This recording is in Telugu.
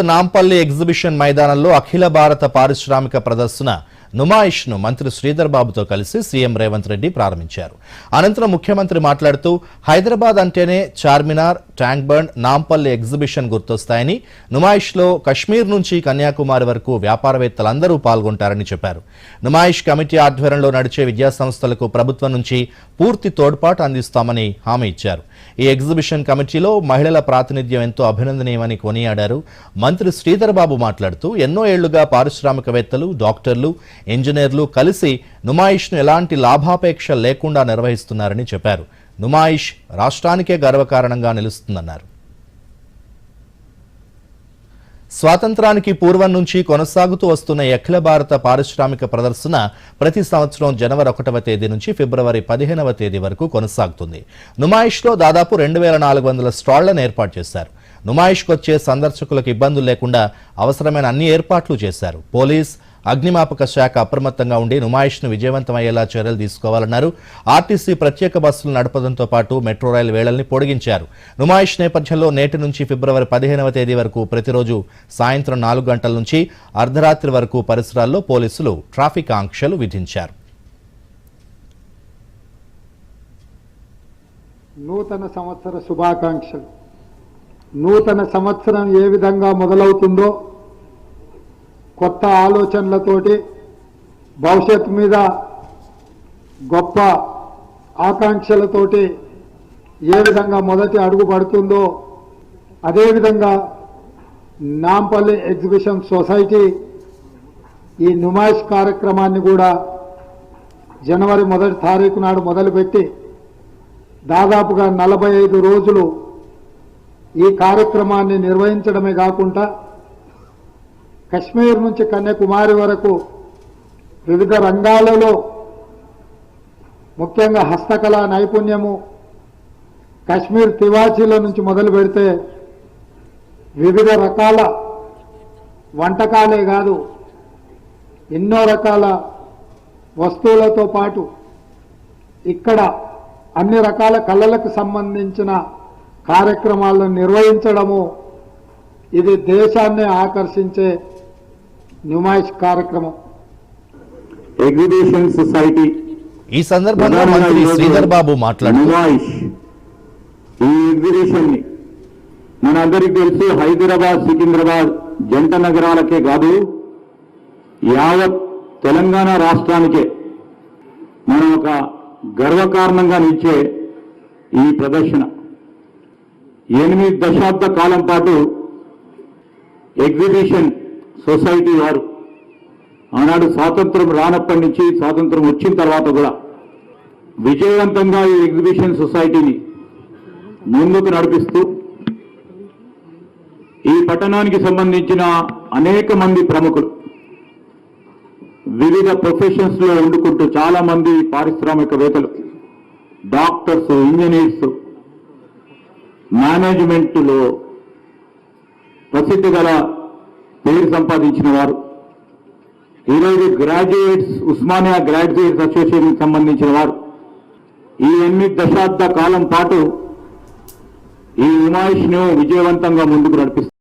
నాంపల్లి ఎగ్జిబిషన్ మైదానంలో అఖిల భారత పారిశ్రామిక ప్రదర్శన నుమాయిష్ను మంత్రి శ్రీధర్ బాబుతో కలిసి సీఎం రేవంత్ రెడ్డి ప్రారంభించారు. అనంతరం ముఖ్యమంత్రి మాట్లాడుతూ హైదరాబాద్ అంటేనే Charminar tank bund Nampally exhibition గుర్తొస్తాయని నుమాయిష్లో కశ్మీర్ నుంచి కన్యాకుమారి వరకు వ్యాపారవేత్తలందరూ పాల్గొంటారని చెప్పారు. నుమాయిష్ కమిటీ ఆధ్వర్యంలో నడిచే విద్యాసంస్థలకు ప్రభుత్వం నుంచి పూర్తి తోడ్పాటు అందిస్తామని హామీ ఇచ్చారు. ఈ ఎగ్జిబిషన్ కమిటీలో మహిళల ప్రాతినిధ్యం ఎంతో అభినందనీయమని కొనియాడారు. మంత్రి శ్రీధర్ బాబు మాట్లాడుతూ ఎన్నో ఏళ్ళుగా పారిశ్రామికవేత్తలు డాక్టర్లు ఇంజనీర్లు కలిసి నుమాయిష్ను ఎలాంటి లాభాపేక్ష లేకుండా నిర్వహిస్తున్నారని చెప్పారు. నుమాయిష్ రాష్ట్రానికే గర్వకారణంగా నిలుస్తుందన్నారు. స్వాతంత్రానికి పూర్వం నుంచి కొనసాగుతూ వస్తున్న అఖిల భారత పారిశ్రామిక ప్రదర్శన ప్రతి సంవత్సరం జనవరి ఒకటవ తేదీ నుంచి ఫిబ్రవరి పదిహేనవ తేదీ వరకు కొనసాగుతుంది. నుమాయిష్లో దాదాపు రెండు వేల నాలుగు వందల స్టాళ్ళను ఏర్పాటు చేశారు. నుమాయిష్కు వచ్చే సందర్శకులకు ఇబ్బందులు లేకుండా అవసరమైన అన్ని ఏర్పాట్లు చేశారు. పోలీస్ అగ్నిమాపక శాఖ అప్రమత్తంగా ఉండి నుమాయిష్ను విజయవంతమయ్యేలా చర్యలు తీసుకోవాలన్నారు. ఆర్టీసీ ప్రత్యేక బస్సులు నడపడంతో పాటు మెట్రో రైలు వేళల్ని పొడిగించారు. నుమాయిష్ నేపథ్యంలో నేటి నుంచి ఫిబ్రవరి పదిహేనవ తేదీ వరకు ప్రతిరోజు సాయంత్రం నాలుగు గంటల నుంచి అర్ధరాత్రి వరకు పరిసరాల్లో పోలీసులు ట్రాఫిక్ ఆంక్షలు విధించారు. నూతన సంవత్సర శుభాకాంక్షలు. నూతన సంవత్సరం ఏ విధంగా మొదలవుతుందో కొత్త ఆలోచనలతోటి భవిష్యత్తు మీద గొప్ప ఆకాంక్షలతోటి ఏ విధంగా మొదటి అడుగు పడుతుందో అదేవిధంగా నాంపల్లి ఎగ్జిబిషన్ సొసైటీ ఈ నుమాయిష్ కార్యక్రమాన్ని కూడా జనవరి మొదటి తారీఖు నాడు మొదలుపెట్టి దాదాపుగా నలభై ఐదు రోజులు ఈ కార్యక్రమాన్ని నిర్వహించడమే కాకుండా కశ్మీర్ నుంచి కన్యాకుమారి వరకు వివిధ రంగాలలో ముఖ్యంగా హస్తకళ నైపుణ్యము కశ్మీర్ తివాచీల నుంచి మొదలు పెడితే వివిధ రకాల వంటకాలే కాదు ఎన్నో రకాల వస్తువులతో పాటు ఇక్కడ అన్ని రకాల కళలకు సంబంధించిన కార్యక్రమాలను నిర్వహించడము ఇది దేశాన్ని ఆకర్షించే న్యూమాయిష్ కార్యక్రమం. ఎగ్జిబిషన్ సొసైటీ ఈ సందర్భంగా మంత్రి శ్రీధర్ బాబు మాట్లాడుతూ నుమాయిష్ ఈ ఎగ్జిబిషన్ని మనందరికీ తెలుసు హైదరాబాద్ సికింద్రాబాద్ జంట నగరాలకే కాదు యావత్ తెలంగాణ రాష్ట్రానికే మనం ఒక గర్వకారణంగా నిలిచే ఈ ప్రదర్శన. ఎనిమిది దశాబ్ద కాలం పాటు ఎగ్జిబిషన్ సొసైటీ వారు. ఆనాడు స్వాతంత్రం రానప్పటి నుంచి స్వాతంత్రం వచ్చిన తర్వాత కూడా విజయవంతంగా ఈ ఎగ్జిబిషన్ సొసైటీని ముందుకు నడిపిస్తూ ఈ పట్టణానికి సంబంధించిన అనేక మంది ప్రముఖులు వివిధ ప్రొఫెషన్స్లో వండుకుంటూ చాలా మంది పారిశ్రామికవేత్తలు డాక్టర్స్ ఇంజనీర్స్ మేనేజ్మెంట్లో ప్రసిద్ధి గల పేరు సంపాదించిన వారు. ఈరోజు గ్రాడ్యుయేట్స్ ఉస్మానియా గ్రాడ్యుయేట్స్ అసోసియేషన్కి సంబంధించిన వారు. ఈ ఎనిమిది దశాబ్ద కాలం పాటు ఈ ఉమాయిష్ను విజయవంతంగా ముందుకు నడిపిస్తారు.